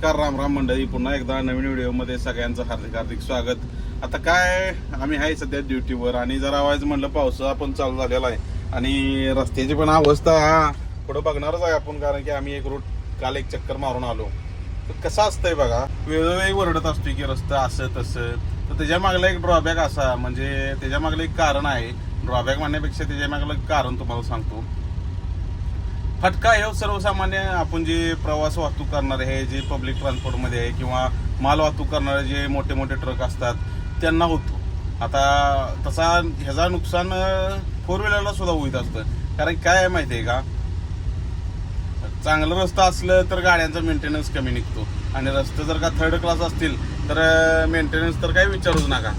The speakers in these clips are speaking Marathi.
नमस्कार राम राम मंडळी. पुन्हा एकदा नवीन व्हिडिओमध्ये सगळ्यांचं हार्दिक हार्दिक स्वागत. आता काय आम्ही आहे सध्या ड्युटीवर आणि जरा आवाज म्हणलं पावसाळा पण चालू झालेला आहे. आणि रस्त्याची पण अवस्था हा पुढं बघणारच आहे आपण कारण की आम्ही एक रूट काल एक चक्कर मारून आलो. तर कसं असतंय बघा वेळोवेळी वरडत असतोय की रस्ता असं तसं. तर त्याच्या मागला एक ड्रॉबॅक असा म्हणजे त्याच्या मागलं एक कारण आहे. ड्रॉबॅक म्हणण्यापेक्षा त्याच्या मागलं कारण तुम्हाला सांगतो. फटका हे सर्वसामान्य आपण जे प्रवास वाहतूक करणारे आहे जे पब्लिक ट्रान्सपोर्टमध्ये आहे किंवा माल वाहतूक करणारे जे मोठे मोठे ट्रक असतात त्यांना होतो. आता तसा ह्याचा नुकसान फोर व्हीलरला सुद्धा होत असतं. कारण काय आहे माहिती आहे का? चांगलं रस्ता असलं तर गाड्यांचा मेंटेनन्स कमी निघतो. आणि रस्ते जर का थर्ड क्लास असतील तर मेंटेनन्स तर काही विचारूच नका.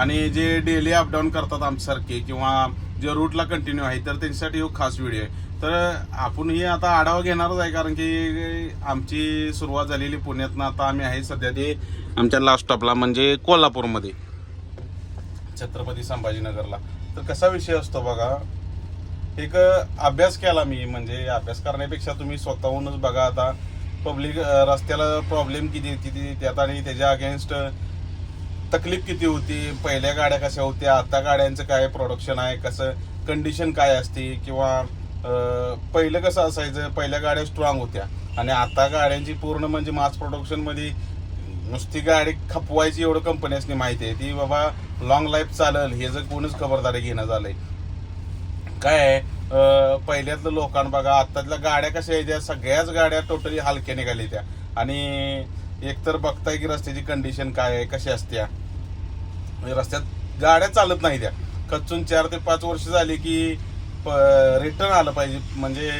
आणि जे डेली अपडाऊन करतात आमच्यासारखे किंवा जे रूटला कंटिन्यू आहे तर त्यांच्यासाठी एक खास व्हिडिओ आहे. तर आपणही आता आढावा घेणारच आहे कारण की आमची सुरुवात झालेली पुण्यातनं आता आम्ही आहे सध्या ते आमच्या लास्ट स्टॉपला म्हणजे कोल्हापूरमध्ये. छत्रपती संभाजीनगरला. तर कसा विषय असतो बघा एक अभ्यास केला मी म्हणजे अभ्यास करण्यापेक्षा तुम्ही स्वतःहूनच बघा आता पब्लिक रस्त्याला प्रॉब्लेम किती किती त्यात आणि त्याच्या अगेन्स्ट तकलीफ किती होती? पहिल्या गाड्या कशा होत्या? आता गाड्यांचं काय प्रोडक्शन आहे? कसं कंडिशन काय असते? किंवा पहिलं कसं असायचं? पहिल्या गाड्या स्ट्रॉंग होत्या. आणि आता गाड्यांची पूर्ण म्हणजे मास प्रोडक्शनमध्ये नुसती गाडी खपवायची एवढं कंपन्यासनी माहिती आहे. ती बाबा लॉंग लाईफ चालेल. हे जर कोणीच खबरदारी घेणं झालंय. काय आहे? पहिल्यातलं लोकांना बघा आत्तातल्या गाड्या कशा आहेत सगळ्याच गाड्या टोटली हलक्या निघाल्या त्या. आणि एकतर बघताय की रस्त्याची कंडिशन काय आहे? कशी असत्या? म्हणजे रस्त्यात गाड्या चालत नाही त्या. खचून चार ते पाच वर्ष झाली की रिटर्न आलं पाहिजे. म्हणजे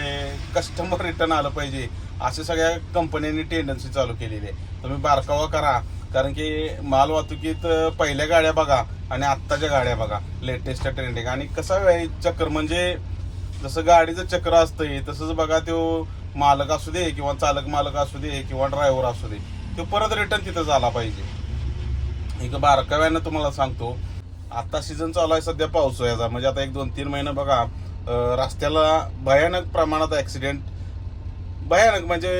कस्टमर रिटर्न आलं पाहिजे. अशा सगळ्या कंपन्यांनी टेंडन्सी चालू केलेली आहे. तुम्ही बारकावा करा. कारण की माल वाहतुकीत पहिल्या गाड्या बघा आणि आत्ताच्या गाड्या बघा. लेटेस्ट ट्रेंडिंग आणि कसा आहे? चक्र म्हणजे जसं गाडीचं चक्र असतंय तसंच बघा तो मालक असू दे किंवा चालक मालक असू दे किंवा ड्रायव्हर असू दे. तो परत रिटर्न तिथं झाला पाहिजे. एक बारकाव्यानं तुम्हाला सांगतो आता सीझन चालू आहे सध्या पाऊस याचा म्हणजे आता एक दोन तीन महिने बघा रस्त्याला भयानक प्रमाणात ॲक्सिडेंट भयानक म्हणजे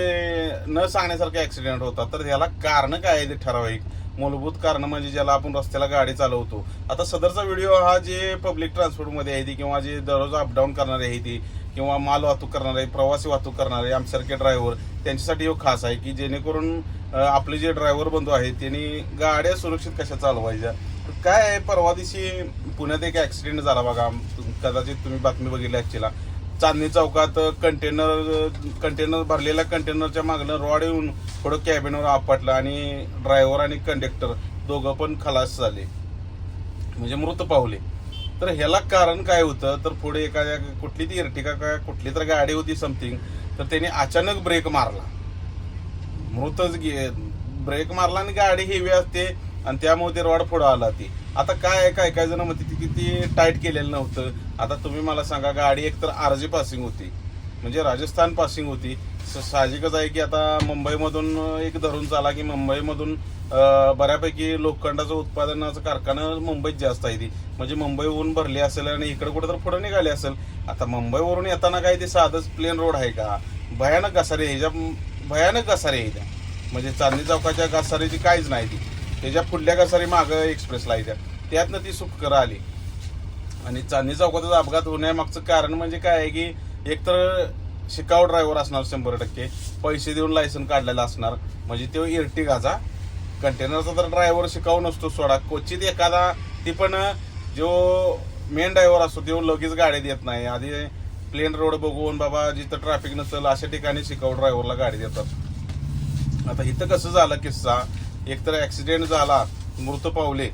न सांगण्यासारखे ॲक्सिडेंट होतात. तर याला कारण काय आहे ते ठराविक? मूलभूत कारण म्हणजे ज्याला आपण रस्त्याला गाडी चालवतो. आता सदरचा व्हिडिओ हा जे पब्लिक ट्रान्सपोर्टमध्ये आहे ती किंवा जे दररोज अपडाऊन करणारी आहे ती किंवा माल वाहतूक करणारे प्रवासी वाहतूक करणारे आमच्यासारखे ड्रायव्हर त्यांच्यासाठी एक खास आहे की जेणेकरून आपले जे ड्रायव्हर बंधू आहेत त्यांनी गाड्या सुरक्षित कशा चालवायच्या? काय आहे परवा दिवशी पुण्यात एक ॲक्सिडेंट झाला बघा कदाचित तुम्ही बातमी बघितली ॲक्च्युला चांदणी चौकात कंटेनर कंटेनर भरलेल्या कंटेनरच्या मागणं रॉड येऊन थोडं कॅबिनवर आपटलं आणि ड्रायव्हर आणि कंडक्टर दोघं पण खलास झाले. म्हणजे मृत पावले. तर ह्याला कारण काय होतं? तर पुढे एखाद्या कुठली ती इर्टिका काय कुठली तर गाडी होती समथिंग तर त्याने अचानक ब्रेक मारला. मृतच गे ब्रेक मारला आणि गाडी हेवी असते आणि त्यामुळे ते रॉड पुढं आला ती. आता काय आहे, काय काय जण म्हणते ती किती टाईट केलेलं नव्हतं. आता तुम्ही मला सांगा गाडी एकतर आरजी पासिंग होती. म्हणजे राजस्थान पासिंग होती. साहजिकच आहे की आता मुंबईमधून एक धरून चाला की मुंबईमधून बऱ्यापैकी लोखंडाचं उत्पादनाचं कारखाना मुंबईत जास्त आहे ती. म्हणजे मुंबईहून भरली असेल आणि इकडे कुठे तर पुढे निघाली असेल. आता मुंबईवरून येताना काय ते साधंच प्लेन रोड आहे का? भयानक घसारे ह्याच्या भयानक घसारे आहे त्या. म्हणजे चांदणी चौकाच्या घसारीची काहीच नाही ती. त्याच्या पुढल्या घसारी मागं एक्सप्रेसला आहे त्या. त्यातनं ती सुटकर आली. आणि चांदणी चौकातच अपघात होण्यामागचं कारण म्हणजे काय आहे की एकतर शिकाऊ ड्रायव्हर असणार शंभर टक्के पैसे देऊन लायसन काढलेला असणार. म्हणजे तो इर्टिगाचा कंटेनरचा तर ड्रायव्हर शिकाऊ नसतो सोडा. क्वचित एखादा ती पण जो मेन ड्रायव्हर असतो तो लगेच गाडी देत नाही. आधी प्लेन रोड बघून बाबा जिथं ट्रॅफिक नसेल अशा ठिकाणी शिकाऊ ड्रायव्हरला गाडी देतात. आता इथं कसं झालं किस्सा? एकतर ऍक्सिडेंट झाला मृत पावले.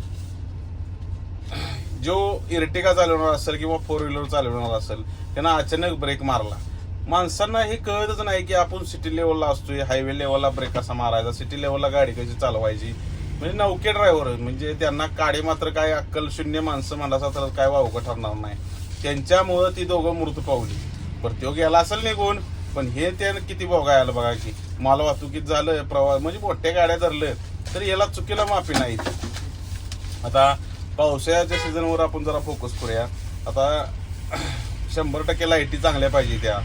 जो इर्टिका चालवणार असेल किंवा फोर व्हीलर चालवणार असेल त्यांना अचानक ब्रेक मारला. माणसांना हे कळतच नाही की आपण सिटी लेवलला असतोय हायवे लेवलला ब्रेक कसा मारायचा सिटी लेवलला गाडी कशी चालवायची? म्हणजे नौके ड्रायव्हर म्हणजे त्यांना काडे मात्र काय अक्कल शून्य माणसं म्हणासा तर काय वावगं ठरणार नाही. त्यांच्यामुळं ती दोघं मृत पावली. बरं तो गेला असेल निघून पण हे त्यानं किती बघायला बघा की माल वाहतुकीत झालं प्रवास म्हणजे मोठ्या गाड्या धरलं तर याला चुकीला माफी नाही. आता पावसाळ्याच्या सीझनवर आपण जरा फोकस करूया. आता शंभर टक्के लाईटी चांगल्या पाहिजे त्या.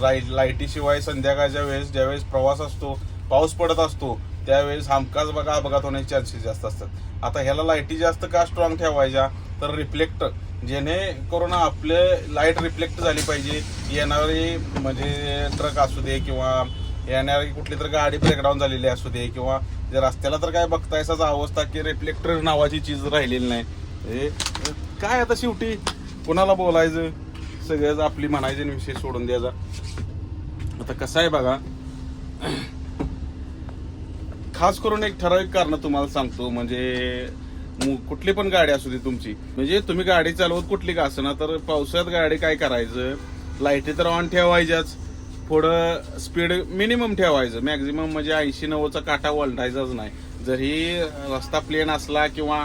लाइट लाईटीशिवाय संध्याकाळच्या वेळेस ज्यावेळेस प्रवास असतो पाऊस पडत असतो त्यावेळेस हमखास बघा अपघात होण्याचे चान्सेस जास्त असतात. आता ह्याला लाईटी जास्त का स्ट्रॉंग ठेवायच्या? तर रिफ्लेक्ट जेणेकरून आपले लाइट रिफ्लेक्ट झाली पाहिजे. येणारी म्हणजे ट्रक असू दे किंवा येणारी कुठली तर गाडी ब्रेकडाऊन झालेली असू दे किंवा जे रस्त्याला तर काय बघतायसाच अवस्था की रिफ्लेक्टर नावाची चीज राहिलेली नाही. हे काय आता शेवटी? कुणाला बोलायचं? सगळ्याच आपली म्हणायची विषय सोडून द्यायचा. आता कसं आहे बघा खास करून एक ठराविक कारण तुम्हाला सांगतो म्हणजे कुठली पण गाडी असू दे तुमची. म्हणजे तुम्ही गाडी चालवत कुठली का असं तर पावसाळ्यात गाडी काय करायचं? लाईटी तर ऑन ठेवायच्याच. पुढं स्पीड मिनिमम ठेवायचं. मॅक्झिमम म्हणजे ऐंशी नव्वदचा काटा वलटायचाच नाही. जरी रस्ता प्लेन असला किंवा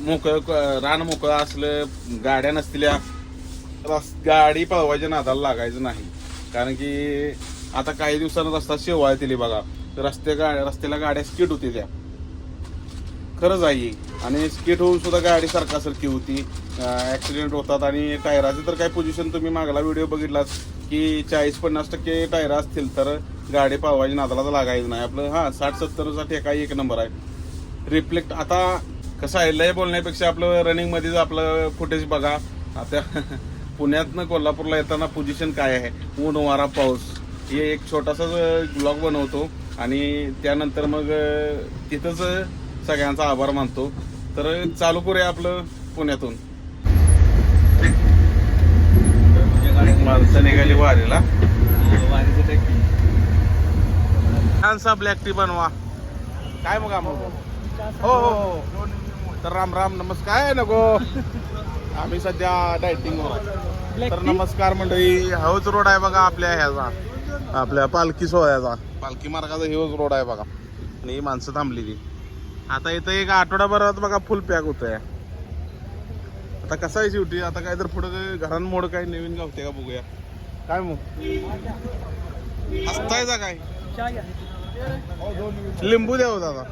मोकळं रान मोकळं असलं गाड्या नसलेल्या रस गाडी पळवायच्या नादाला लागायचं नाही. कारण की आता काही दिवसानं रस्ता शेवाळ दिली बघा. रस्ते गाड्या रस्त्याला गाड्या स्किट होती त्या. खरंच आहे आणि स्किट होऊन सुद्धा गाडी सारखासारखी होती. ॲक्सिडेंट होतात आणि टायराचे तर काय पोझिशन तुम्ही मागला व्हिडिओ बघितलात की चाळीस पन्नास टक्के टायर असतील तर गाडी पळवायची नादाला तर लागायचं नाही. आपलं हां साठ सत्तरचा ठेका एक नंबर आहे. रिफ्लेक्ट आता कसं आहे लय बोलण्यापेक्षा आपलं रनिंगमध्येच आपलं फुटेज बघा. आता पुण्यातनं कोल्हापूरला येताना पोझिशन काय आहे? ऊन वारा पाऊस. हे एक छोटासा ब्लॉग बनवतो आणि त्यानंतर मग तिथंच सगळ्यांचा आभार मानतो. तर चालू करूया आपलं पुण्यातून. माणसं निघाली वारीला. छानसा ब्लॅक टी बनवा. काय मग आम्हाला? हो हो हो. तर राम राम नमस्कार. नको? आम्ही सध्या डायटिंग तर नमस्कार मंडळी हाच रोड आहे बघा आपल्या ह्याचा. आपल्या पालखी सोहळ्याचा. पालखी मार्गाचा हेच रोड आहे बघा. आणि ही माणसं थांबली ती आता इथं एक आठवड्याभरात बघा फुल पॅक होत आहे आता कसं आहे शेवटी? आता काय तर पुढं घरांमोड काय नवीन गावते का बघूया. काय मग? हसतायचा काय? लिंबू द्या हो दादा.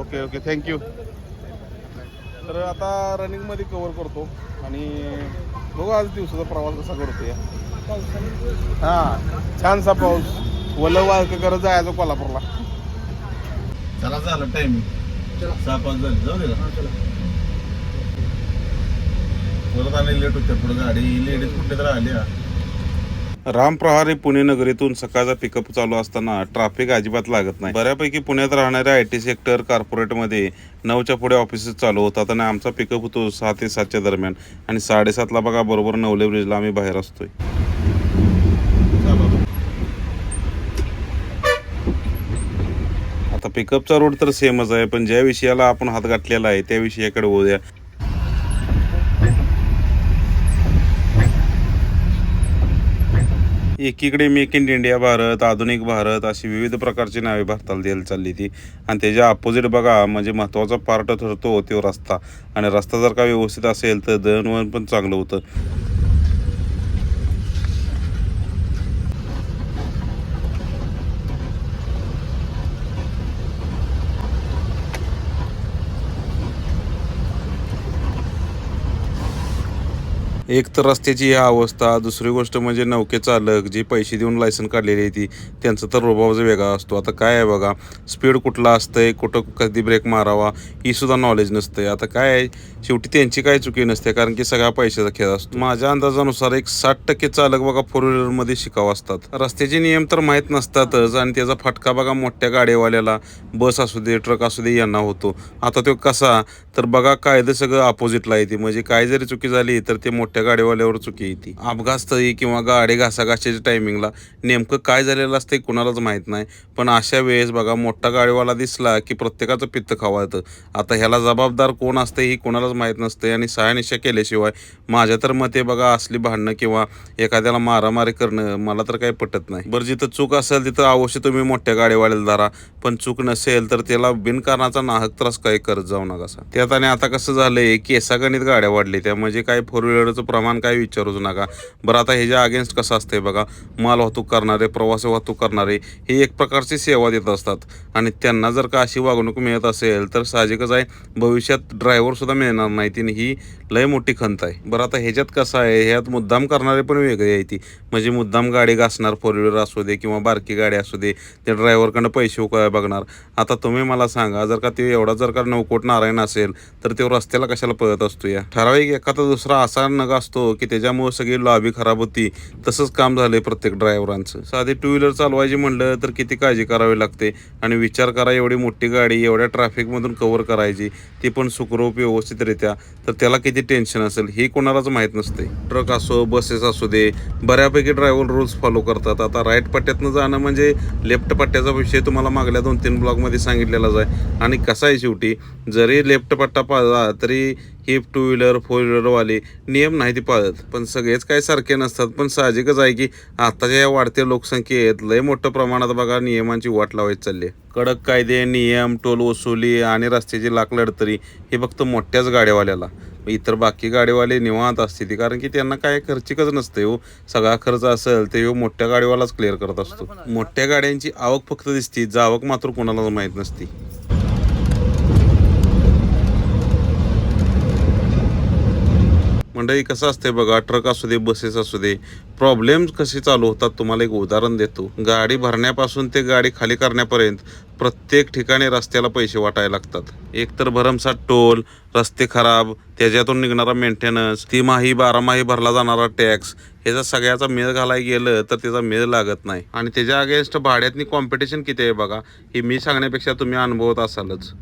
ओके ओके थँक्यू तर आता रनिंगमध्ये कव्हर करतो आणि बघू आज दिवसाचा प्रवास कसा करतो या हा छानसा पाऊस. वलं वाळक करत जायचं कोल्हापूरला. चला झालं टायमिंग सहा पाच झाले. जाऊ दे. परत आणि लेट होते. पुढे गाडी लेडीज कुठे तर आली रामप्रहारी पुणे नगरीतून सकाळचा पिकअप चालू असताना ट्रॅफिक अजिबात लागत नाही. बऱ्यापैकी पुण्यात राहणाऱ्या आय टी सेक्टर कॉर्पोरेटमध्ये नऊच्या पुढे ऑफिसेस चालू होतात आणि आमचा पिकअप होतो सहा ते सातच्या दरम्यान. आणि साडेसातला बघा बरोबर नवले ब्रिजला आम्ही बाहेर असतोय. आता पिकअपचा रोड तर सेमच आहे पण ज्या विषयाला आपण हात गाठलेला आहे त्या विषयाकडे होऊया एकीकडे मेक इन इंडिया भारत आधुनिक भारत अशी विविध प्रकारची नावे भारताला द्यायला चालली ती. आणि त्याच्या अपोजिट बघा म्हणजे महत्त्वाचा पार्ट ठरतो तो रस्ता. आणि रस्ता जर का व्यवस्थित असेल तर दळणवळण पण चांगलं होतं. एक तर रस्त्याची ही अवस्था दुसरी गोष्ट म्हणजे नौके चालक जे पैसे देऊन लायसन काढलेली आहे ती त्यांचा तर रोबावच वेगळा असतो. आता काय आहे बघा स्पीड कुठला असतंय कुठं कधी ब्रेक मारावा ही सुद्धा नॉलेज नसतंय. आता काय आहे शेवटी त्यांची काही चुकी नसते कारण की सगळा पैशाचा खेळ असतो. माझ्या अंदाजानुसार एक साठ टक्के चालक बघा फोर व्हीलरमध्ये शिकाव असतात. रस्त्याचे नियम तर माहीत नसतातच आणि त्याचा फटका बघा मोठ्या गाडीवाल्याला बस असू दे ट्रक असू दे यांना होतो. आता तो कसा? तर बघा कायदे सगळं अपोजिटला येते. म्हणजे काय जरी चुकी झाली तर ते मोठ्या गाडीवाल्यावर चुकी येते. अपघातस्थळी किंवा गाडी घासाघाशीच्या टायमिंगला नेमकं काय झालेलं असते कुणालाच माहीत नाही. पण अशा वेळेस बघा मोठा गाडीवाला दिसला की प्रत्येकाचं पित्त खावा येतं आता ह्याला जबाबदार कोण असते ही कोणालाच माहीत नसते आणि सहानिशा केल्याशिवाय माझ्या तर मते बघा असली भांडणं किंवा एखाद्याला मारामारी करणं मला तर काही पटत नाही. बरं जिथं चूक असेल तिथं अवश्य तुम्ही मोठ्या गाडीवाल्याला धरा. पण चूक नसेल तर त्याला बिनकारणाचा नाहक त्रास काही करत जाऊ नका त्यात आणि आता कसं झालंय केसागणित गाड्या वाढली. त्या म्हणजे काय फोर व्हीलरचं प्रमाण काय विचारूच नका. बरं आता ह्याच्या अगेन्स्ट कसं असतंय बघा माल वाहतूक करणारे प्रवासी वाहतूक करणारे हे एक प्रकारची सेवा देत असतात. आणि त्यांना जर का अशी वागणूक मिळत असेल तर साहजिकच आहे. भविष्यात ड्रायव्हर सुद्धा मिळणार येणार नाही ती ही लय मोठी खंत आहे. बरं आता ह्याच्यात कसं आहे? ह्यात मुद्दाम करणारे पण वेगळे आहे ती. म्हणजे मुद्दाम गाडी घासणार फोर व्हीलर असू दे किंवा बारकी गाडी असू दे त्या ड्रायव्हरकडनं पैसे उकळाय बघणार. आता तुम्ही मला सांगा जर का ते एवढा जर का नवकोट नारायण असेल तर तो रस्त्याला कशाला पळत असतो या? ठराविक एखादा दुसरा असा नग असतो की त्याच्यामुळे सगळी लॉबी खराब होती तसंच काम झालंय प्रत्येक ड्रायव्हरांचं साधी टू व्हीलर चालवायची म्हणलं तर किती काळजी करावी लागते? आणि विचार करा एवढी मोठी गाडी एवढ्या ट्रॅफिकमधून कव्हर करायची ती पण सुखरूप व्यवस्थित व्यवस्थितरित्या तर त्याला किती टेन्शन असेल हे कोणालाच माहीत नसते ट्रक असो बसेस असू दे बऱ्यापैकी ड्रायव्हर रूल्स फॉलो करतात. आता राईट पट्ट्यातनं जाणं म्हणजे लेफ्ट पट्ट्याचा विषय तुम्हाला मागल्या दोन तीन ब्लॉकमध्ये सांगितलेलाच आहे. आणि कसा आहे शेवटी जरी लेफ्ट पट्टा पाळला तरी हे टू व्हीलर फोर व्हीलरवाले नियम नाही ते पाळत. पण सगळेच काही सारखे नसतात. पण साहजिकच आहे की आताच्या या वाढत्या लोकसंख्येत लय मोठ्या प्रमाणात बघा नियमांची वाट लावायची चालली आहे. कडक कायदे नियम टोल वसुली आणि रस्त्याची लाख लढतरी हे फक्त मोठ्याच गाड्यावाल्याला. इतर बाकी गाडीवाले निवांत असते ती. कारण की त्यांना काय खर्चिकच नसते हो. सगळा खर्च असेल ते हो मोठ्या गाडीवालाच क्लिअर करत असतो. मोठ्या गाड्यांची आवक फक्त दिसते. जावक मात्र कोणालाच माहीत नसती. मंडळी कसं असते बघा ट्रक असू दे बसेस असू दे प्रॉब्लेम कसे चालू होतात तुम्हाला एक उदाहरण देतो. गाडी भरण्यापासून ते गाडी खाली करण्यापर्यंत प्रत्येक ठिकाणी रस्त्याला पैसे वाटायला लागतात. एकतर भरमसाट भरमसाठ टोल रस्ते खराब त्याच्यातून निघणारा मेंटेनन्स तिमाही बारामाही भरला जाणारा टॅक्स ह्याचा सगळ्याचा मेळ घालायला गेलं तर त्याचा मेळ लागत नाही. आणि त्याच्या अगेन्स्ट भाड्यातनी कॉम्पिटिशन किती आहे बघा हे मी सांगण्यापेक्षा तुम्ही अनुभवत असालच.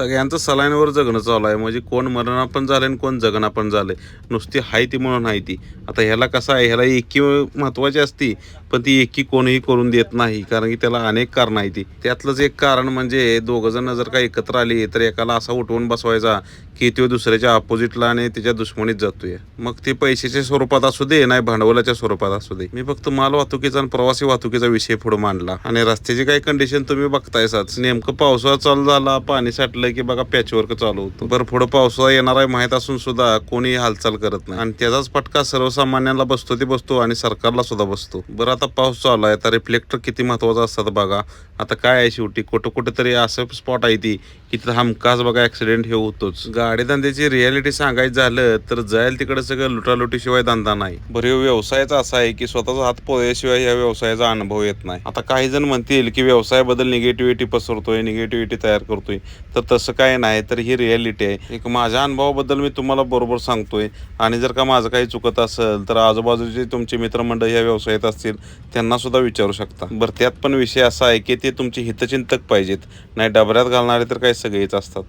सगळ्यांचं सलाईनवर जगणं चालू आहे. म्हणजे कोण मरणा पण झालं आणि कोण जगणं पण झालंय. नुसती हाय ती म्हणून हाय ती. आता ह्याला कसं आहे? ह्याला एकी महत्त्वाची असती. पण ती एकी कोणीही करून देत नाही कारण की त्याला अनेक कारण आहे ती. त्यातलंच एक कारण म्हणजे दोघ जण जर का एकत्र आली तर एकाला असा उठवून बसवायचा की तो दुसऱ्याच्या अपोजिटला आणि त्याच्या दुश्मनीत जातोय. मग ते पैशाच्या स्वरूपात असू दे नाही भांडवलाच्या स्वरूपात असू दे. मी फक्त माल वाहतुकीचा आणि प्रवासी वाहतुकीचा विषय पुढे मांडला. आणि रस्त्याची काही कंडिशन तुम्ही बघतायसाच नेमकं पावसाळा चालू झाला पाणी साठलं की बघा पॅचवर्क चालू होतं. बरं पुढे पावसाळा येणार आहे माहीत असून सुद्धा कोणी हालचाल करत नाही. आणि त्याचाच फटका सर्वसामान्यांना बसतो ते बसतो आणि सरकारला सुद्धा बसतो. बरं आता पाऊस चालू आहे तर रिफ्लेक्टर किती महत्त्वाचा असतात बघा. आता काय आहे शेवटी? कुठं कुठं तरी असं स्पॉट आहे ती की तिथं हमखास बघा ॲक्सिडेंट हे होतोच. गाडी धंद्याची रियालिटी सांगायचं झालं तर जाईल तिकडे सगळं लुटालुटीशिवाय धंदा नाही. बरं व्यवसायाचा असा आहे की स्वतःचा हात पोळ्याशिवाय या व्यवसायाचा अनुभव येत नाही. आता काही जण म्हणतील की व्यवसायाबद्दल निगेटिव्हिटी पसरतोय निगेटिव्हिटी तयार करतोय. तर तसं काय नाही तर ही रियालिटी आहे. एक माझ्या अनुभवाबद्दल मी तुम्हाला बरोबर सांगतोय. आणि जर का माझं काही चुकत असेल तर आजूबाजूचे तुमचे मित्रमंडळ या व्यवसायात असतील त्यांना सुद्धा विचारू शकता. बरं त्यात पण विषय असा आहे की ते तुमचे हितचिंतक पाहिजेत. नाही डबऱ्यात घालणारे तर काही सगळेच असतात.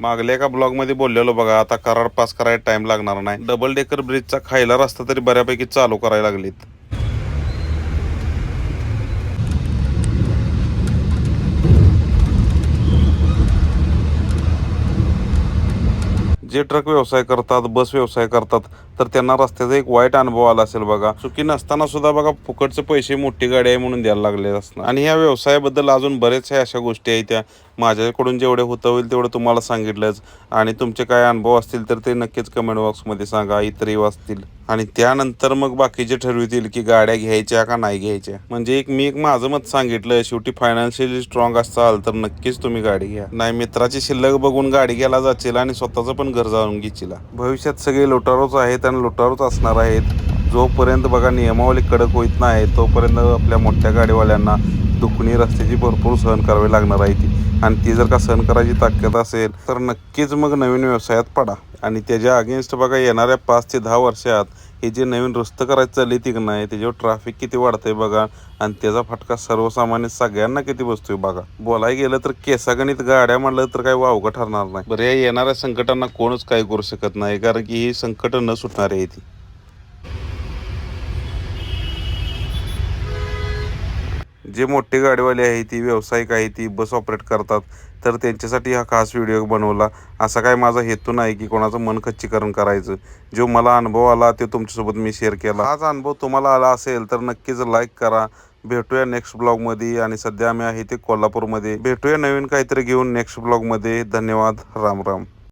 मागल्या एका ब्लॉगमध्ये बोललेलो बघा आता करार पास करायला टाइम लागणार नाही. डबल डेकर ब्रिजचा खायला रस्ता तरी बऱ्यापैकी चालू करायला लागलीत. जे ट्रक व्यवसाय करतात बस व्यवसाय करतात तर त्यांना रस्त्याचा एक वाईट अनुभव आला असेल बघा. चुकी नसताना सुद्धा बघा फुकटचे पैसे मोठी गाडी आहे म्हणून द्यायला लागले असणार. आणि ह्या व्यवसायाबद्दल अजून बऱ्याचशा अशा गोष्टी आहेत त्या माझ्याकडून जेवढे होतं होईल तेवढं तुम्हाला सांगितलंच. आणि तुमचे काय अनुभव असतील तर ते नक्कीच कमेंट बॉक्समध्ये सांगा. इतरही वाचतील आणि त्यानंतर मग बाकीचे ठरवितील की गाड्या घ्यायच्या का नाही घ्यायच्या. म्हणजे एक मी एक माझं मत सांगितलं शेवटी फायनान्शियली स्ट्रॉंग असाल तर नक्कीच तुम्ही गाडी घ्या. नाही मित्राची शिल्लक बघून गाडी घ्यायला जाचील आणि स्वतःचं पण घर जाऊन घेशील. भविष्यात सगळे लोटारोच आहेत आणि लोटारोच असणार आहेत. जोपर्यंत बघा नियमावली कडक होत नाही तोपर्यंत आपल्या मोठ्या गाडीवाल्यांना दुखणी रस्त्याची भरपूर सहन करावी लागणार आहे ती. आणि ती जर का सहन करायची ताकद असेल तर नक्कीच मग नवीन व्यवसायात पडा. आणि त्याच्या अगेन्स्ट बघा येणाऱ्या पाच ते दहा वर्षात हे जे नवीन रस्तं करायचं चालली ती नाही त्याच्यावर ट्रॅफिक किती वाढतंय बघा. आणि त्याचा फटका सर्वसामान्य सगळ्यांना किती बसतोय बघा. बोलाय गेलं तर केसागणित गाड्या म्हणलं तर काही वावगं ठरणार नाही. बरं या येणाऱ्या संकटांना कोणच काही करू शकत नाही कारण की ही संकट न सुटणारी आहे ती. जे मोठे गाडीवाले आहे ती व्यावसायिक आहे ती बस ऑपरेट करतात तर त्यांच्यासाठी हा खास व्हिडिओ बनवला. असा काय माझा हेतू नाही की कोणाचं मन खच्चीकरण करायचं. जो मला अनुभव आला ते तुमच्यासोबत मी शेअर केला. हाच अनुभव तुम्हाला आला असेल तर नक्कीच लाईक करा. भेटूया नेक्स्ट ब्लॉगमध्ये आणि सध्या आम्ही आहे ते कोल्हापूरमध्ये. भेटूया नवीन काहीतरी घेऊन नेक्स्ट ब्लॉगमध्ये धन्यवाद. राम राम.